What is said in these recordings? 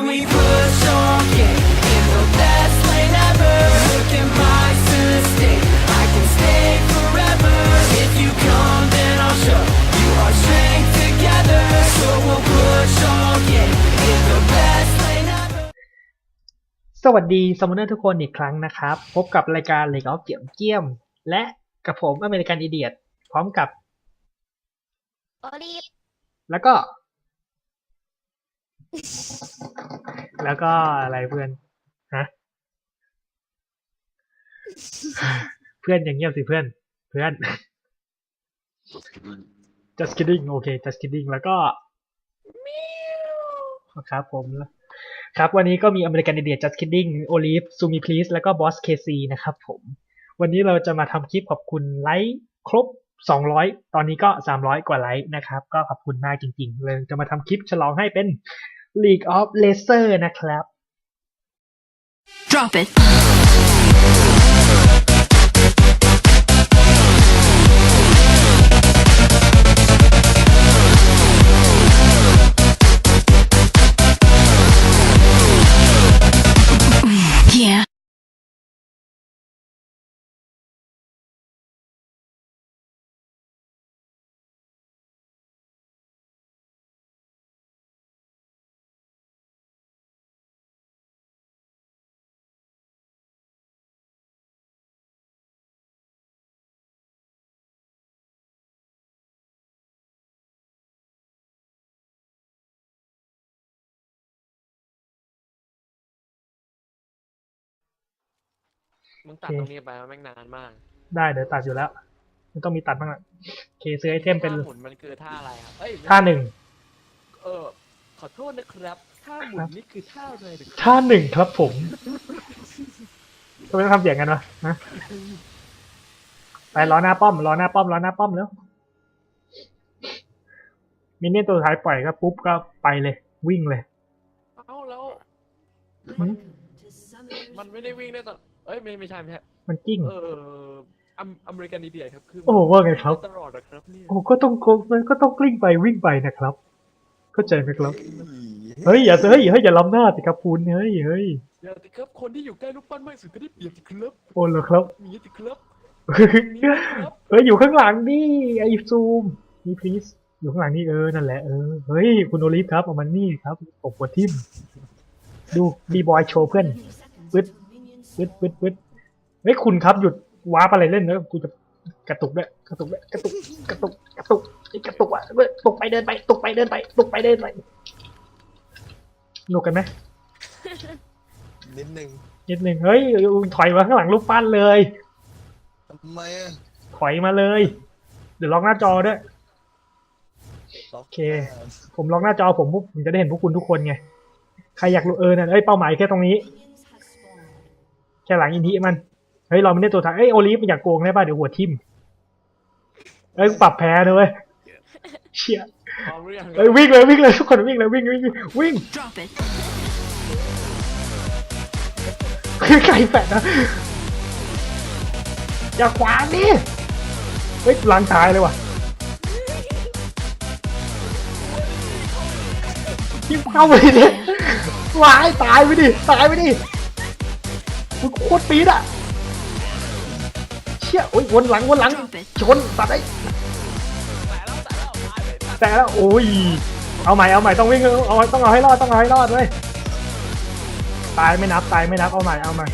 when we push on, yeah. In the best lane ever. Look at my mistake. I can stay forever. If you come, then I'll show you our strength together. So we'll push on, yeah. In the best lane ever. สวัสดีสมอนเนอร์ทุกคนอีกครั้งนะครับ พบกับรายการเลกออฟเกี่ยมเกี้ยม และกับผมอเมริกันอีเดียตพร้อมกับ โอลีฟแล้วก็ แล้วก็อะไรเพื่อนฮะเพื่อนอย่างเงียบสิเพื่อน เพื่อน just kidding โอเค just kidding แล้วก็ครับผมครับ วันนี้ก็มีอเมริกันเดีย just kidding โอลิฟซูมิพลีสแล้วก็บอสเคซีนะครับผม วันนี้เราจะมาทำคลิปขอบคุณไลค์ครบ 200 ตอนนี้ก็ 300 กว่าไลค์นะครับ ก็ขอบคุณมากจริงๆ เลยจะมาทำคลิปฉลองให้เป็น League of Laser นะครับ drop it มึงตัดโอเคตรงนี้ไปมันแม่งนานมาก ได้เดี๋ยวตัดอยู่แล้ว มันต้องมีตัดบ้างละโอเคซื้อไอเทมเป็นท่าหมุนมันคือท่าอะไรครับเอ้ยท่าหนึ่งเออขอโทษนะครับท่าหมุนนี่คือท่าอะไรหรือท่าหนึ่งครับผมทำไมต้องทำเสียงกันวะฮะไปล้อหน้าป้อมล้อหน้าป้อมล้อหน้าป้อมแล้วมินเนี่ยนตัวสุดท้ายปล่อยก็ปุ๊บก็ไปเลย วิ่งเลย เอ้าแล้วหืมมันไม่ได้วิ่งได้ตอนเอ้ยไม่ไม่ใช่ไม่ใช่มันกิ้งเอออเมอเมริกันดีเดียครับคือโอ้ว่าไงครับตลอดนะครับเนี่ยโอ้ก็ต้องมันก็ต้องกลิ้งไปวิ่งไปนะครับ เข้าใจไหมครับเฮ้ยอย่าเฮ้ยเฮ้ยอย่าล้ำหน้าสิครับคุณเฮ้ยเฮ้ยเดี๋ยวสิครับคนที่อยู่ใกล้ลูกปั้นมากที่สุดก็ได้เปรียบสิครับโอ้เหรอครับมีสิครับเฮ้ยอยู่ข้างหลังนี่ไอซูมนี่พลีสอยู่ข้างหลังนี่เออนั่นแหละเออเฮ้ยคุณโอลิฟครับเอามันนี่ครับตบหัวทิมดูบีบอยโชว์เพื่อนปึ๊ด ปึ๊ดปึ๊ดปึ๊ดเฮ้ยคุณครับหยุดว้าร์ปอะไรเล่นนะกูจะกระตุกด้วยกระตุกด้วยกระตุกกระตุกกระตุกไอ้กระตุกอะเว้ยตกไปเดินไปตกไปเดินไปตกไปเดินไปหนุกกันไหมนิดนึงนิดหนึ่งเฮ้ยถอยมาข้างหลังรูปปั้นเลยทำไมอะถอยมาเลย เดี๋ยวล็อกหน้าจอด้วยล็อกโอเค ผมล็อกหน้าจอผมปุ๊บผมจะได้เห็นพวกคุณทุกคนไงใครอยากรู้เออนั่นเอ้ยเป้าหมายแค่ตรงนี้ แค่หลังอินทิมันเฮ้ยเราไม่ได้ตัวทางเอ้ยโอลิฟมันอยากโกงได้ป่ะเดี๋ยวหัวทิ่มเอ้ยปรับแพ้เลยเว้ยเชี่ยเอ้ยวิ่งเลยวิ่งเลยทุกคนวิ่งเลยวิ่งวิ่งวิ่งวิ่ง drop it คือไก่แปดนะอย่าขวางดิเฮ้ยล้างท้ายเลยว่ะยิงเข้าไปดิวายตายไปดิตายไปดิ โคตรปีดอะเชี่ยโอ้ยวนหลังวนหลังชนตัดได้แต่แล้วโอ้ยเอาใหม่เอาใหม่ต้องวิ่งเอาต้องเอาให้รอดต้องเอาให้รอดเว้ยตายไม่นับตายไม่นับเอาใหม่เอาใหม่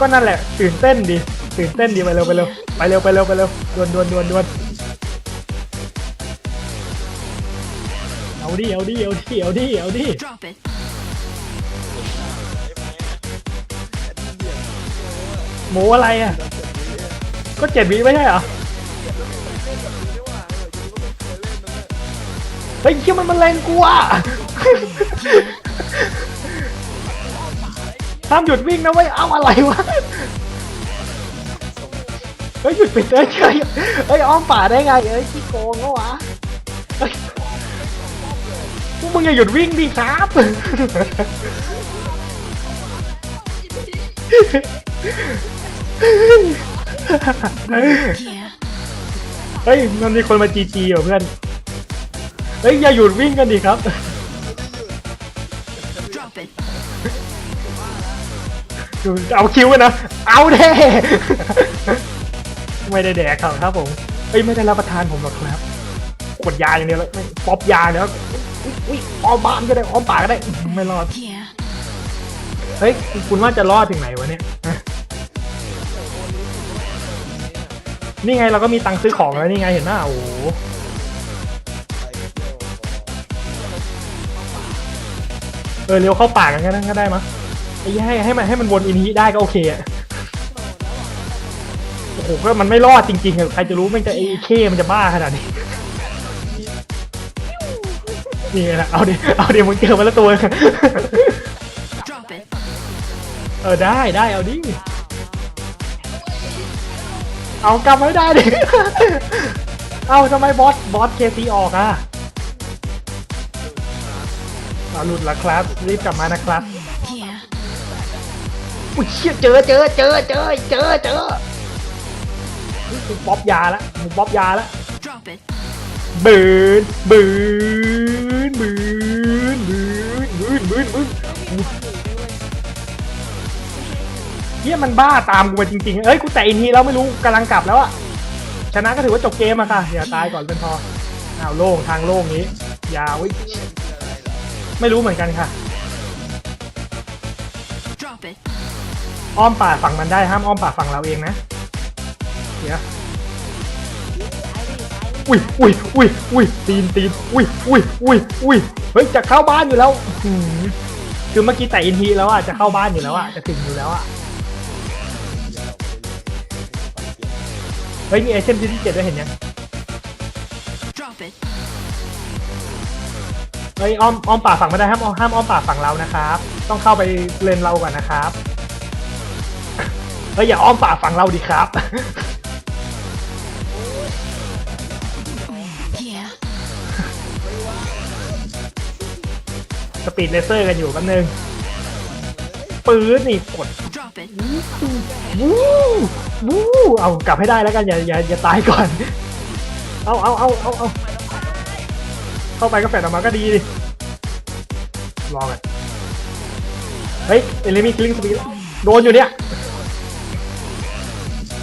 ก็นั่นแหละตื่นเต้นดิตื่นเต้นดิไปเร็วไปเร็วไปเร็วไปเร็วไปเร็วดวนดวนดวนดวนเอาดิเอาดิเอาดิเอาดิเอาดิ หมูอะไรอะ ก็เจ็ดวิไม่ใช่เหรอ เฮ้ยเชี่ยมันมันแรงกูอะห้ามหยุดวิ่งนะเว้ย เอาอะไรวะ เฮ้ยหยุดปิดเอ้ยเฮ้ยเฮ้ยอ้อมป่าได้ไงเอ้ยขี้โกงแล้ววะพวกมึงอย่าหยุดวิ่งดิครับ เฮ้ยมันมีคนมาจีจีเหรอเพื่อน เฮ้ยอย่าหยุดวิ่งกันดิครับ เอาคิวกันนะ เอาแท้ไม่ได้แดกครับครับผมเฮ้ยไม่ได้รับประทานผมหรอกครับขวดยาอย่างเดียวแล้วป๊อปยาเนี่ยอุ้ยอ้อมบ้านก็ได้อ้อมป่าก็ได้ ไม่รอด เฮ้ยคุณว่าจะรอดถึงไหนวะเนี่ย นี่ไงเราก็มีตังค์ซื้อของแล้วนี่ไงเห็นไหมโอ้โหเออเร็วเข้าปากกันก็ได้ก็ได้มั้ยไอ้ให้ให้มันให้มันวนอินฮีได้ก็โอเคอะโอ้โหก็มันไม่รอดจริงๆอะใครจะรู้มันจะไอ้เคมันจะบ้าขนาดนี้นี่ไงล่ะเอาดิเอาดิมึงเจอมาแล้วตัว Drop it. เออได้ได้เอาดิ เอากลับไม่ได้ดิ เอาทำไมบอสบอสเคซีออกอะเอาหลุดละครับรีบกลับมานะครับ Yeah. อุ้ยเชี่ยเจอเจอเจอเจอเจอเจอนี่กูป๊อปยาแล้วกูป๊อปยาแล้ว Drop it. บืนบืนบืน เฮียมันบ้าตามกูมาจริงๆ เอ้ยกูแต่อินทีแล้วไม่รู้กำลังกลับแล้วอะชนะก็ถือว่าจบเกมอะค่ะอย่าตายก่อนเป็นพออ้าวโล่งทางโล่งนี้ ยาวอุ๊ยไม่รู้เหมือนกันค่ะ Drop it. อ้อมป่าฝั่งมันได้ห้ามอ้อมป่าฝั่งเราเองนะเดี๋ยวอุ้ยอุ้ยอุ้ยอุ้ยตีนตีนอุ้ยอุ้ยอุ้ยอุ้ยเฮ้ยจะเข้าบ้านอยู่แล้วอื้อหือคือเมื่อกี้แต่อินทีแล้วอะจะเข้าบ้านอยู่แล้วอะจะถึงอยู่แล้วอะ ฮ้ยมีเอเชนที่เจ็ดด้วยเห็นยัง Drop it. เฮ้ยอ้อมอ้อมป่าฝั่งไม่ได้ห้ามอ้อมห้ามอ้อมป่าฝั่งเรานะครับ ต้องเข้าไปเลนเราก่อนนะครับเฮ้ยอย่าอ้อมป่าฝั่งเราดิครับ Yeah. สปีดเลเซอร์กันอยู่แป๊บนึง ปืนนี่กด Drop it. วู้วู้เอากลับให้ได้แล้วกันอย่าอย่าอย่าตายก่อน เอาเอาเอาเอาเอาเข้าไปก็แฟดออกมาก็ดีดิรอกันเฮ้ยเอลิมี่คิลลิ่งสปีดโดนอยู่เนี่ย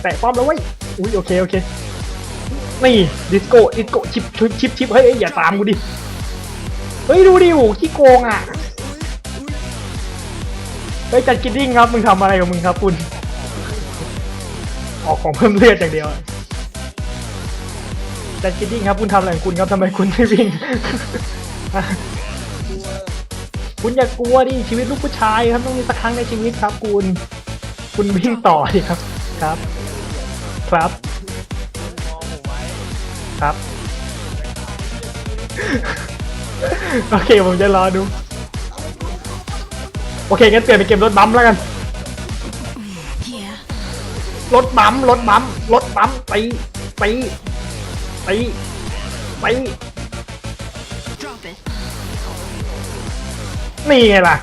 แตะป้อมแล้วเว้ยอุ้ยโอเคโอเคนี่ดิสโก้ดิสโก้ชิปชิปชิปชิปเฮ้ยเฮ้ยอย่าตามกูดิเฮ้ยดูดิโอ้ขี้โกงอะ เฮ้ยจัดกิดดิ้งครับ มึงทำอะไรกับมึงครับคุณ ออกของเพิ่มเลือดอย่างเดียวอะจัดกิดดิ้งครับ คุณทำอะไรของคุณครับทำไมคุณไม่วิ่ง คุณอย่ากลัวดิชีวิตลูกผู้ชายครับต้องมีสักครั้งในชีวิตครับ คุณ คุณวิ่งต่อดิครับ ครับ ครับครับ โอเค ผมจะรอดู โอเคงั้นเปลี่ยนเป็นเกมรถบัมป์แล้วกัน รถบัมป์รถบัมป์รถบัมป์ตีตีตีตี Drop it. นี่ไงล่ะ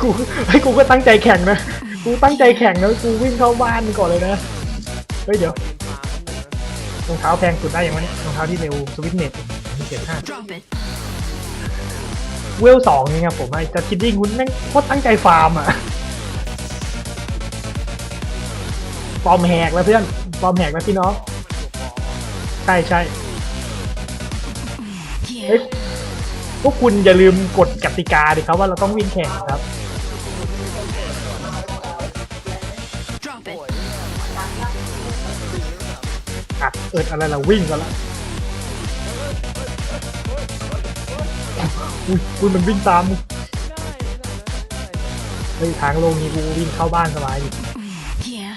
กูเฮ้กูก็ตั้งใจแข่งนะ กูตั้งใจแข่งนะ กูวิ่งเข้าบ้านก่อนเลยนะ เฮ้ยเดี๋ยว รองเท้าแพงสุดได้ยังวะเนี่ยรองเท้าที่เร็วสวิตเน็ตเจ็ดห้า Drop it. เวลสองนี่ครับผมไอ้จะคิดดิ้งคุณแม่งโคตรตั้งใจฟาร์มอะฟอร์มแหกแล้วเพื่อนฟอร์มแหกแล้วพี่น้อง ใช่ใช่เฮ้ย Yeah. พวกคุณอย่าลืมกฎกติกาดิครับว่าเราต้องวิ่งแข่งครับ อะเอิดอะไรเราวิ่งกันละอุ้ยคุณมันวิ่งตามมึงเฮ้ยทางโลงนี้กูวิ่งเข้าบ้านสบายดิ Yeah.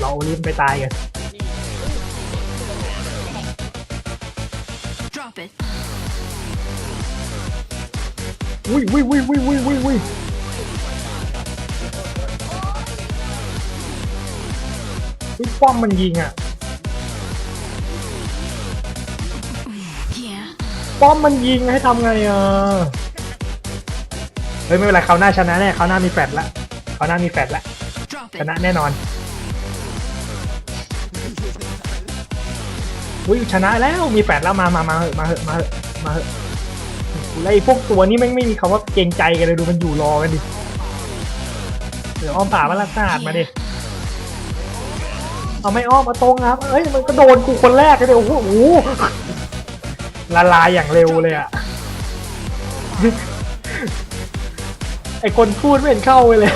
เรารีบไปตายกัน Drop it. อุ้ยอุ้ยอุ้ยอุ้ยอุ้ยอุ้ย ป้อมมันยิงอะ Yeah. ป้อมมันยิงให้ทำไงอะ เฮ้ยไม่เป็นไรเขาวหน้าชนะแน่เขาวหน้ามีแฟดละเขาวหน้ามีแฟดละ Drop ช it. นะแน่นอน อุ้ยชนะแล้วมีแฟดแล้วมามามาเหอะมาเหอะมาเหอะมาเหอะแล้วไอ้พวกตัวนี้แม่งไม่มีคำว่าเกรงใจกันเลยดูมันอยู่รอกันดิ เดี๋ยวอ้อมป่ามาละสาดมาดิ เอาไม่อ้อมมาตรงครับ เอ้ยมันก็โดนกูคนแรกเลยโอ้โหโอ้โหละลายอย่างเร็วเลยอะไอคนพูดไม่เห็นเข้าไปเลย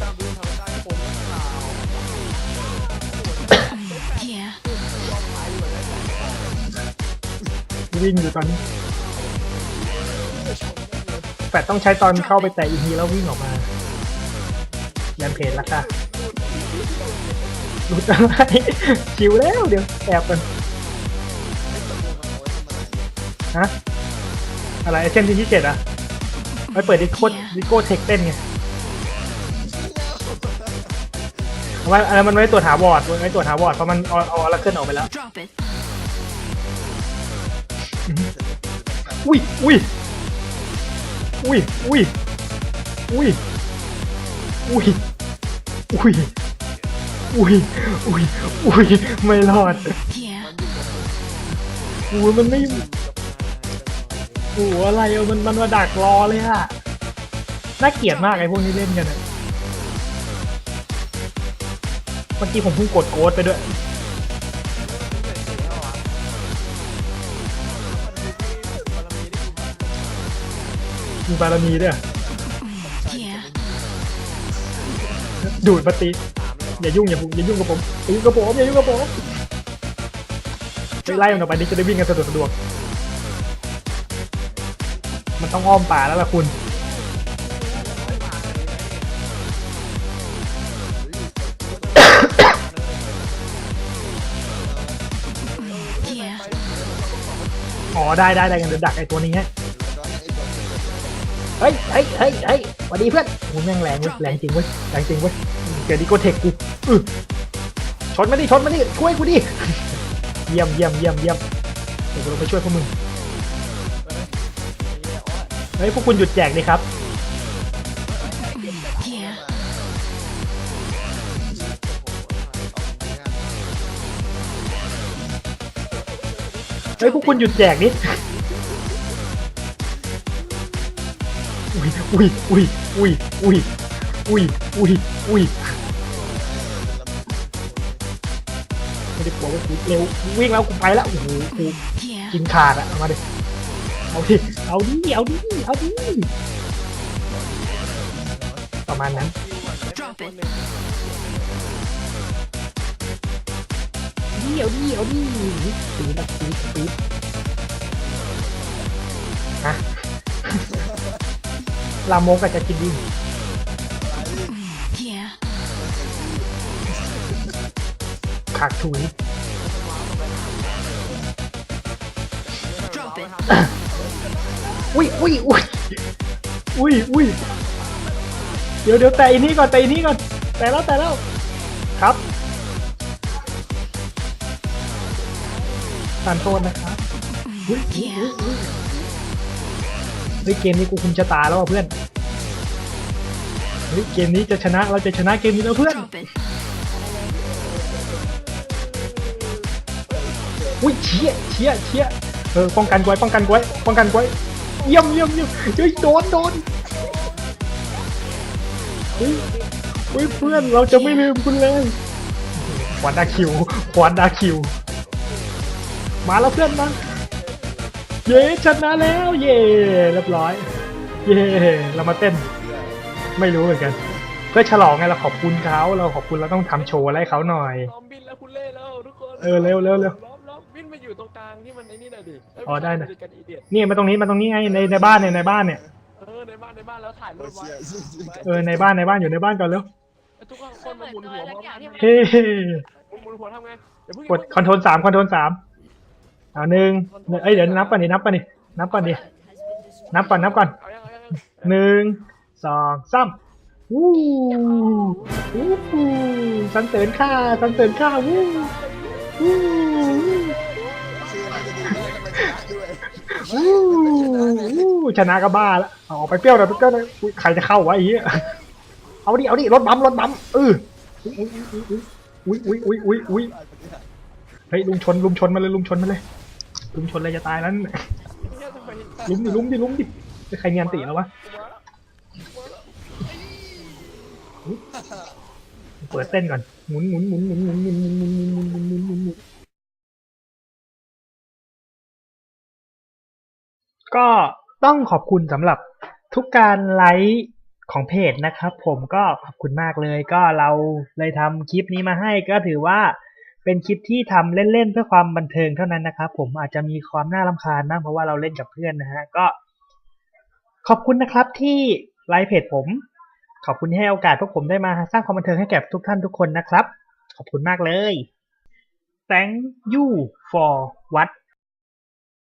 ตามดูธรรมชาติผมนักข่าว Yeah. วิ่งอยู่ตอนนี้แฟดต้องใช้ตอนเข้าไปแตะอีกทีแล้ววิ่งออกมาแรมเพจละค่ะหลุดอะไรชิวแล้วเดี๋ยวแอบกันฮะอะไรไอเทมที่ที่เจ็ดอะไปเปิดดิโก้ดิโก้เทคเต้นไงเอาไว้อะไรมันไว้ตัวถาวรมันไว้ตัวถาวรเพราะมันเอาเอาอะไรขึ้นออกไปแล้ว Drop it. อุ้ยอุ้ย อุ้ยอุ้ยอุ้ยอุ้ยอุ้ยอุ้ยอุ้ยอุ้ยไม่รอด Yeah. อุ้ยมันไม่โอ้โหอะไรอะมันมันมาดักรอเลยอะน่าเกลียดมากไอ้พวกนี้เล่นกันอะเมื่อกี้ผมเพิ่งกดโค้ดไปด้วย มีบารมีด้วย Yeah. ดูดมาตีอย่ายุ่งอย่าพุ่งอย่ายุ่งกับผมอย่ายุ่งกับผมอย่ายุ่งกับผมไปไล่มันออกไปนี่จะได้วิ่งกันสะดวกสะดวกมันต้องอ้อมป่าแล้วล่ะคุณ Yeah. อ๋อได้ได้ได้กันเดี๋ยวดักไอ้ตัวนี้ฮะเฮ้ยเฮ้ยเฮ้ยเฮ้ยสวัสดีเพื่อนโอ้ยแม่งแรงเว้ยแรงจริงเว้ยแรงจริงเว้ยเกิดดิโกเทคกูอื้อชนมาดิชนมาดิช่วยกูดิเยี่ยมเยี่ยมเยี่ยมเยี่ยมเดี๋ยวกูลงไปช่วยพวกมึงเฮ้ยพวกคุณหยุดแจกดิครับ Yeah. เฮ้ยพวกคุณหยุดแจกดิ อุ้ยอุ้ยอุ้ยอุ้ยอุ้ยอุ้ยอุ้ยไม่ได้กลัวว่ากูเร็ววิ่งแล้วกูไปแล้วโอ้โหกูกินขาดอะมาดิเอาดิเอาดิเอาดิเอาดิประมาณนั้นเดี๋ยวเดี๋ยวดิปีดปีดปีดฮะ ลามกอาจจะกินดิ Yeah. ขากถุย Drop it. อุ้ยอุ้ยอุ้ยอุ้ยอุ้ยเดี๋ยวเดี๋ยวแต่อันนี้ก่อนแต่อันนี้ก่อนแต่แล้วแต่แล้วครับทานโทษนะครับอุ้ยอุ้ยอุ้ยอุ้ย เฮ้ยเกมนี้กูคุมชะตาแล้วว่ะเพื่อนเฮ้ยเกมนี้จะชนะเราจะชนะเกมนี้แล้วเพื่อนอุ้ยเชี่ยเชี่ยเชี่ยเออป้องกันไว้ป้องกันไว้ป้องกันไว้เยี่ยมเยี่ยมเยี่ยมเฮ้ยโดนโดนเฮ้ยเฮ้ยเพื่อนเราจะไม่ลืมคุณเลยขวานดาคิวขวานดาคิว มาแล้วเพื่อนมา เย้ชนะแล้ว เย้เรียบร้อย เย้เรามาเต้น ไม่รู้เหมือนกัน เพื่อฉลองไงเราขอบคุณเขาเราขอบคุณเราต้องทำโชว์อะไรให้เขาหน่อย ล้อมบินแล้วคุณเล่แล้วทุกคนเออเร็วเร็วเร็วล้อมล้อมบินมาอยู่ตรงกลางที่มันไอ้นี่หน่อยดิเยอ๋อได้นะ ม่ใช่กันอีเดียตนี่มาตรงนี้มาตรงนี้ไงในในบ้านเนี่ยในบ้านเนี่ยเออในบ้านในบ้านแล้วถ่ายรูปไว้เออในบ้านในบ้านอยู่ในบ้านก่อนเร็วทุกคนมาหมุนหัวพร้อมกันเฮ้หมุนหัวทำไงอย่าเพิ่งกดคอนโทรลสามคอนโทรลสาม เอาหนึ่งเอ้ยเดี๋ยวนับก่อนดินับก่อนดินับก่อนดินับก่อนนับก่อนเอายังเอายังเอายังหนึ่งสองสามวู้วู้สันเสริญข้าสันเสริญข้าวู้วู้คือมันจะดีแล้วมันชนะด้วยวู้วู้ชนะก็บ้าละเอาออกไปเปรี้ยวหน่อยเปรี้ยวหน่อยอุ๊ยใครจะเข้าวะไอ้เหี้ยเอาดิเอาดิรถบัมป์รถบัมป์เอออุ้ยอุ้ยอุ้ยอุ้ยอุ้ยอุ้ยอุ้ยเฮ้ยลุงชนลุงชนมาเลยลุงชนมาเลย ลุงชนเลยจะตายแล้วนั่นลุมดิลุมดิลุมดิใครเงียนติแล้ววะเปิดเต้นก่อนหมุนหมุนหมุนหมุนหมุนหมุนหมุนหมุนหมุนหมุนหมุนหมุนหมุนหมุนก็ต้องขอบคุณสำหรับทุกการไลค์ของเพจนะครับ ผมก็ขอบคุณมากเลย ก็เราเลยทำคลิปนี้มาให้ก็ถือว่า เป็นคลิปที่ทำเล่นๆเพื่อความบันเทิงเท่านั้นนะครับ ผมอาจจะมีความน่ารำคาญบ้างเพราะว่าเราเล่นกับเพื่อนนะฮะก็ ขอบคุณนะครับที่ไลฟ์เพจผม ขอบคุณที่ให้โอกาสพวกผมได้มาสร้างความบันเทิงให้แก่ทุกท่านทุกคนนะครับ ขอบคุณมากเลย thank you for what